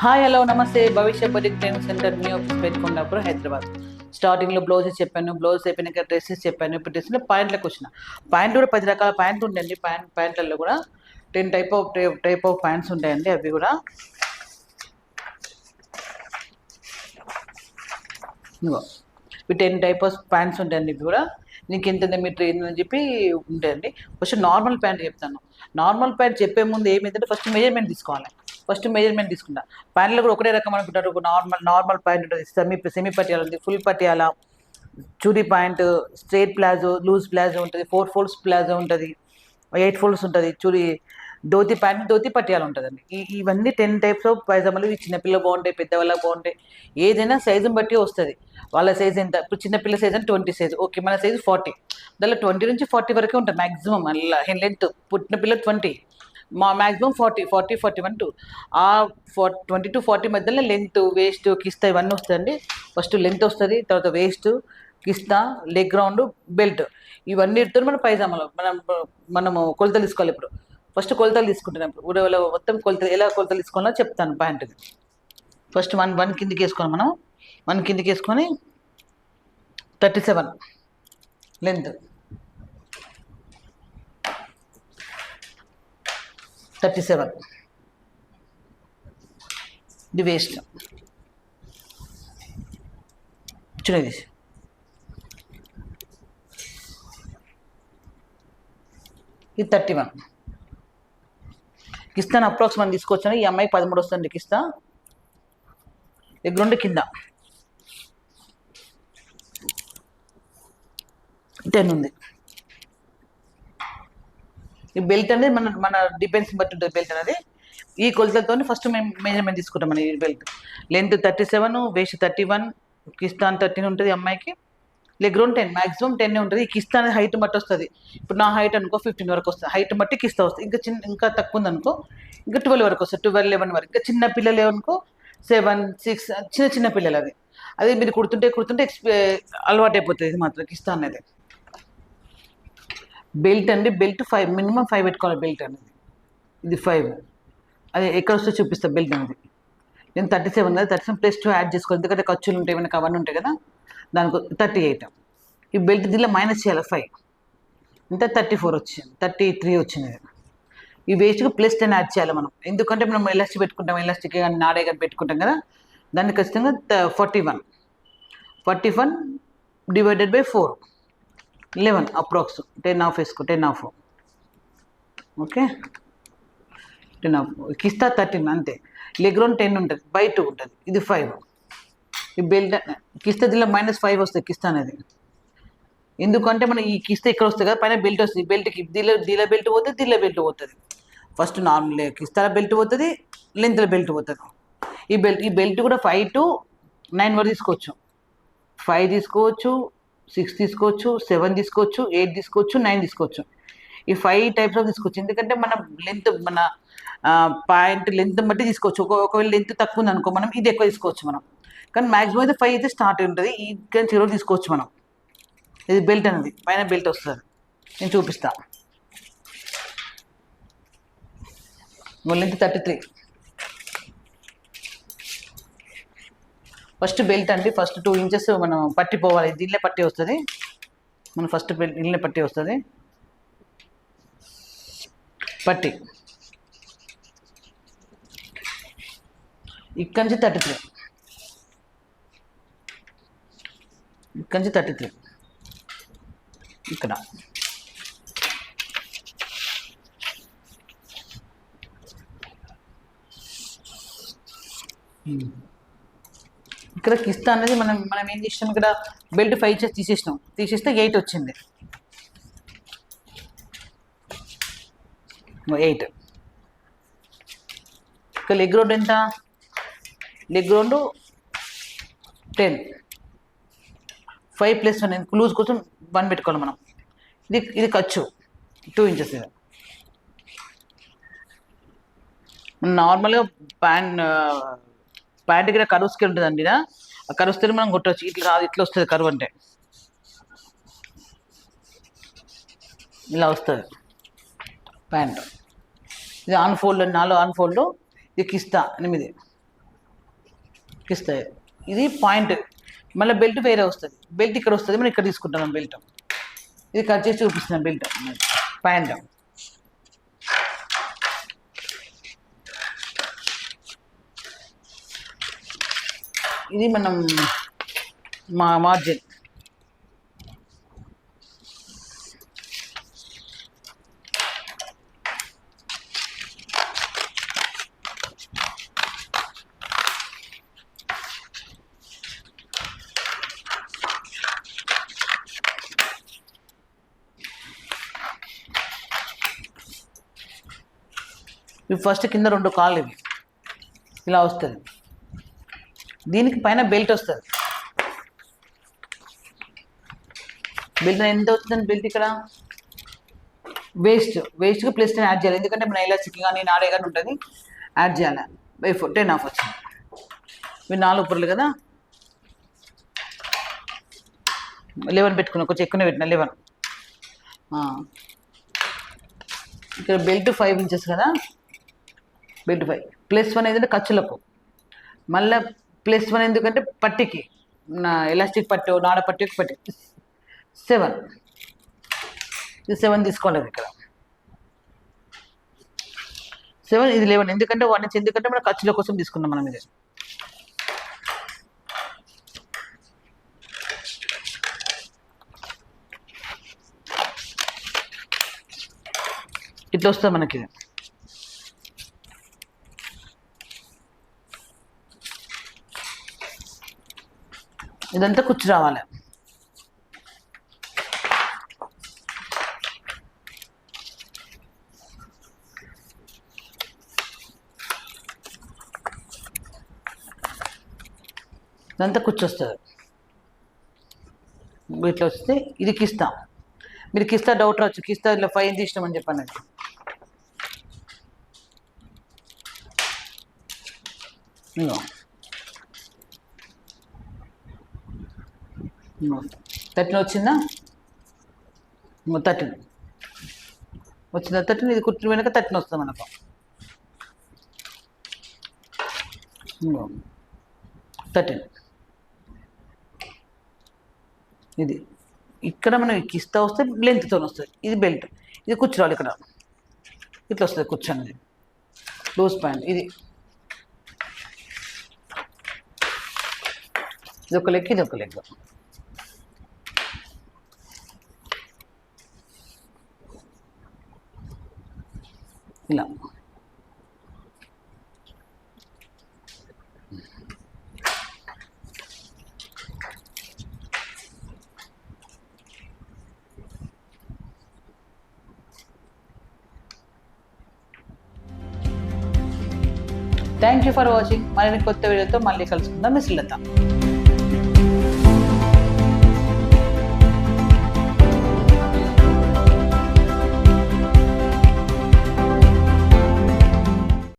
Hi hello నమస్తే. Bhavishya boutique training centre మీ office పెట్టుకున్నప్పుడు హైదరాబాద్. స్టార్టింగ్లో బ్లౌజెస్ చెప్పాను బ్లౌజ్ అయిపోయినాక డ్రెస్సెస్ చెప్పాను. ఇప్పుడు డ్రెస్ ప్యాంట్లకు వచ్చిన. ప్యాంట్ కూడా పది రకాల ప్యాంట్లు ఉండండి ప్యాంట్ ప్యాంట్లలో కూడా ten type of type of pants ఉంటాయండి. అవి కూడా ఇవి టెన్ టైప్ ఆఫ్ ప్యాంట్స్ ఉంటాయండి. ఇవి కూడా నీకు ఎంత మీరు ట్రైన్ అని చెప్పి ఉంటాయండి. ఫస్ట్ నార్మల్ ప్యాంట్ చెప్తాను. నార్మల్ ప్యాంట్ చెప్పే ముందు ఏమైందంటే ఫస్ట్ మెజర్మెంట్ తీసుకోవాలి. ఫస్ట్ మెజర్మెంట్ తీసుకుంటా ప్యాంట్లో కూడా ఒకటే రకం అనుకుంటారు. నార్మల్ నార్మల్ ప్యాంట్ ఉంటుంది. సెమీ సెమీ పట్టియాల ఉంది. Full Patiala chudi pant straight palazzo loose palazzo ఉంటుంది. ఫోర్ ఫోల్డ్స్ ప్లాజో ఉంటుంది. ఎయిట్ ఫోల్డ్స్ ఉంటుంది. చూడీ ధోతి ప్యాంట్ ధోతి పట్టియాలు ఉంటుందండి. ఈ ఇవన్నీ టెన్ టైప్స్ ఆఫ్ పైజామాలు. ఇవి చిన్నపిల్ల బాగుంటాయి పెద్దవాళ్ళకి బాగుంటాయి. ఏదైనా సైజుని బట్టి వస్తుంది. వాళ్ళ సైజ్ ఎంత? ఇప్పుడు చిన్నపిల్ల సైజ్ అంటే ట్వంటీ సైజ్ ఓకే మన సైజ్ ఫార్టీ దానిలో ట్వంటీ నుంచి ఫార్టీ వరకే ఉంటుంది మ్యాక్సిమం అలా లెంత్ పుట్టిన పిల్ల ట్వంటీ మా maximum forty forty forty one two ఆ ఫార్ ట్వంటీ టు ఫార్టీ మధ్యలో లెంత్ వేస్ట్ కిస్తా ఇవన్నీ వస్తాయండి. ఫస్ట్ లెంత్ వస్తుంది తర్వాత వేస్ట్ కిస్తా లెగ్ గ్రౌండ్ బెల్ట్ ఇవన్నీ ఇడుతుంది మనం పైజామాలో మనం మనము కొలతలు తీసుకోవాలి ఇప్పుడు. ఫస్ట్ కొలతలు తీసుకుంటున్నాం ఇప్పుడు. ఊడవలో మొత్తం కొలతలు ఎలా కొలతలు తీసుకోవాలో చెప్తాను ప్యాంటుకి ఫస్ట్ వన్ వన్ కిందికి వేసుకోవాలి మనం. వన్ కిందికి వేసుకొని thirty seven length thirty seven ఇది వేస్ట్ చూడండి ఇది థర్టీ వన్ ఇస్తాను అప్రాక్స్ మనం తీసుకొచ్చాను. ఈ అమ్మాయి పదమూడు వస్తుంది ఇస్తా దగ్గరుండి కింద. టెన్ ఉంది. బెల్ట్ అనేది మన మన డిపెండ్స్ బట్టి ఉంటుంది బెల్ట్ అనేది. ఈ కొలతలతో ఫస్ట్ మేము మెజర్మెంట్ తీసుకుంటాం మన ఈ belt length thirty seven waist thirty one కిస్తాన్ thirteen ఉంటుంది అమ్మాయికి leg round ten maximum ten ఉంటుంది. ఈ కిస్తాన్ హైట్ బట్టి వస్తుంది. ఇప్పుడు నా హైట్ అనుకో ఫిఫ్టీన్ వరకు వస్తుంది. హైట్ బట్టి కిస్తా వస్తుంది. ఇంకా చిన్న ఇంకా తక్కువ ఉంది అనుకో ఇంకా ట్వెల్వ్ వరకు వస్తుంది. ట్వెల్వ్ లెవెన్ వరకు. ఇంకా చిన్న పిల్లలు అనుకో సెవెన్ సిక్స్ చిన్న చిన్న పిల్లలు అది అది మీరు కుడుతుంటే కుడుతుంటే ఎక్స్పీ అలవాటు అయిపోతుంది ఇది మాత్రం కిస్తా అనేది. బెల్ట్ అండి బెల్ట్ ఫైవ్ మినిమం ఫైవ్ పెట్టుకోవాలి బెల్ట్ అనేది. ఇది ఫైవ్. అది ఎక్కడ వస్తే చూపిస్తా బెల్ట్ అనేది. నేను థర్టీ సెవెన్ కదా thirty seven plus two add చేసుకోవాలి. ఎందుకంటే ఖర్చులు ఉంటాయి మనకి అవన్నీ ఉంటాయి కదా. దానికి థర్టీ ఎయిట్. ఈ బెల్ట్ దీనిలో మైనస్ చేయాలి ఫైవ్. ఇంత థర్టీ ఫోర్ వచ్చింది థర్టీ త్రీ వచ్చింది. ఈ వేస్ట్కి ప్లస్ టెన్ యాడ్ చేయాలి మనం. ఎందుకంటే మనం ఎలాస్టిక్ పెట్టుకుంటాం ఎలాస్టిక్ కానీ నాడే కానీ పెట్టుకుంటాం కదా. దాన్ని ఖచ్చితంగా forty one. Forty one divided by four. Eleven approx ten half వేసుకో ten half okay ten half కిస్తా thirteen అంతే లెగ్ రౌండ్ టెన్ ఉంటుంది బై టూ ఉంటుంది. ఇది ఫైవ్ ఈ బెల్ట్ కిస్తా దీనిలో మైనస్ ఫైవ్ వస్తుంది కిస్తా అనేది. ఎందుకంటే మన ఈ కిస్తా ఇక్కడ వస్తుంది కదా పైన బెల్ట్ వస్తుంది. బెల్ట్కి దీనిలో దీనిలో బెల్ట్ పోతుంది దీనిలో బెల్ట్ పోతుంది. ఫస్ట్ నార్మల్ కిస్తాల బెల్ట్ పోతుంది లెంత్ల బెల్ట్ పోతుంది. ఈ బెల్ట్ ఈ బెల్ట్ కూడా ఫైవ్ టు నైన్ వరకు తీసుకోవచ్చు. ఫైవ్ తీసుకోవచ్చు సిక్స్ తీసుకోవచ్చు సెవెన్ తీసుకోవచ్చు ఎయిట్ తీసుకోవచ్చు నైన్ తీసుకోవచ్చు. ఈ ఫైవ్ టైప్స్ ఆఫ్ తీసుకోవచ్చు. ఎందుకంటే మన లెంత్ మన పాయింట్ లెంత్ బట్టి తీసుకోవచ్చు. ఒక ఒకవేళ లెంత్ తక్కువ ఉంది అనుకో మనం ఇది ఎక్కువ తీసుకోవచ్చు మనం. కానీ మాక్సిమం అయితే ఫైవ్ అయితే స్టార్ట్ ఉంటుంది. ఈ చివరి తీసుకోవచ్చు మనం. ఇది బెల్ట్ అనేది. పైన బెల్ట్ వస్తుంది. నేను చూపిస్తాను length thirty three first belt అండి ఫస్ట్ టూ ఇంచెస్ మనం పట్టి పోవాలి. దీనిలో పట్టి వస్తుంది. మనం ఫస్ట్ బెల్ట్ దీనిలో పట్టి వస్తుంది. పట్టి. ఇక్కడి నుంచి థర్టీ త్రీ ఇక్కడి నుంచి థర్టీ త్రీ ఇక్కడ. ఇక్కడ కిస్తా అనేది మనం మనం ఏం చేసినాం? ఇక్కడ బెల్ట్ ఫైవ్ చేసి తీసేసినాం. తీసేస్తే ఎయిట్ వచ్చింది. ఎయిట్. ఇక లెగ్ రౌండ్ ఎంత? Leg round ten five plus one loose కోసం వన్ పెట్టుకోవాలి మనం. ఇది ఇది ఖర్చు. టూ ఇంచెస్ ఇది. నార్మల్గా ప్యాన్ ప్యాంట్ కూడా కరువు స్కిల్ ఉంటుందండి ఆ కరువు స్కిల్ మనం కొట్టవచ్చు ఇట్లా రాదు ఇట్లా వస్తుంది కరువు అంటే. ఇలా వస్తుంది. ప్యాంట్. ఇది ఆన్ ఫోల్డ్ నాలుగు ఆన్ ఫోల్డ్. ఇది కిస్తా ఎనిమిది. కిస్తా ఇది. పాయింట్. మళ్ళీ బెల్ట్ వేరే వస్తుంది. బెల్ట్ ఇక్కడ వస్తుంది మనం ఇక్కడ తీసుకుంటున్నాం బెల్ట్. ఇది కట్ చేసి చూపిస్తున్నాం బెల్ట్. ప్యాంట్. ఇది మనం మా మార్జిన్ ఇవి ఫస్ట్ కింద రెండు కాళ్ళు ఇవి. ఇలా వస్తుంది. దీనికి పైన బెల్ట్ వస్తుంది. బెల్ట్ ఎంత అవుతుందండి బెల్ట్ ఇక్కడ? వేస్ట్ వేస్ట్గా ప్లస్ టెన్ యాడ్ చేయాలి. ఎందుకంటే మన ఎలాస్టిక్ కానీ నాడే కానీ ఉంటుంది. యాడ్ చేయాలి. బై ఫోర్ టెన్ ఆఫ్ వచ్చింది. ఇవి నాలుగు పొరలు కదా? లెవెన్ పెట్టుకున్నా కొంచెం ఎక్కువనే పెట్టిన లెవెన్. ఇక్కడ బెల్ట్ ఫైవ్ ఇంచెస్ కదా? Belt five. ప్లస్ వన్ ఏంటంటే ఖర్చులకు. మళ్ళీ ప్లస్ వన్ ఎందుకంటే పట్టికి. నా ఎలాస్టిక్ పట్టు నాడ పట్టి పట్టి. సెవెన్. ఇది సెవెన్ తీసుకోలేదు ఇక్కడ. సెవెన్ ఇది లెవెన్. ఎందుకంటే వన్ ఇంచ్ ఎందుకంటే మన ఖర్చుల కోసం తీసుకున్నాం మనం ఇది. ఇట్లా వస్తుంది మనకి. ఇది ఇదంతా కుచ్చు రావాలి. ఇదంతా కుచ్చు ఇట్లా వస్తే ఇది కిస్తా. మీరు కిస్తా డౌట్ రావచ్చు. కిస్తా ఇట్లా ఫైన్ తీసినామని చెప్పాను ఇదిగో. థర్టీన్ వచ్చిందా? థర్టీన్ వచ్చిందా థర్టీన్ ఇది కుట్టిన వెనక థర్టీన్ వస్తుంది మనకు. థర్టీన్ ఇది. ఇక్కడ మనం ఇస్తా వస్తే లెంత్తో వస్తుంది. ఇది బెల్ట్ ఇది కూర్చోవాలి ఇక్కడ. ఇట్లా వస్తుంది కూర్చొని లూజ్ ప్యాంట్ ఇది. ఇది ఒక లెక్క ఇది ఒక లెక్క ఇలా థ్యాంక్ యూ ఫర్ వాచింగ్ మరిన్ని కొత్త వీడియోతో మళ్ళీ కలుసుకుందాం మిస్ లత